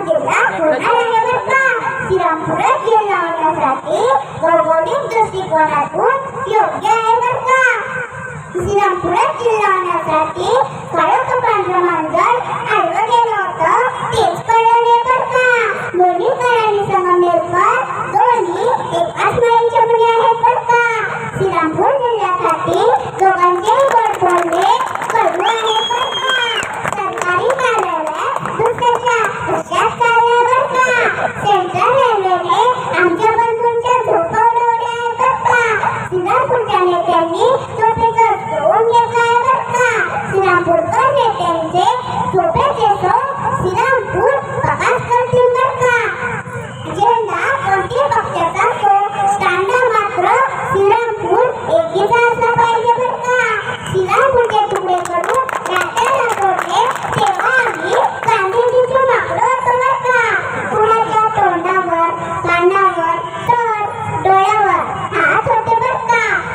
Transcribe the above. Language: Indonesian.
Alhamdulillah Quran yang berkah Sirampuran yang lawan nasrati Gogolim gusti ponatun Yoga yang berkah Sirampuran yang Kalau kepan Ramanjal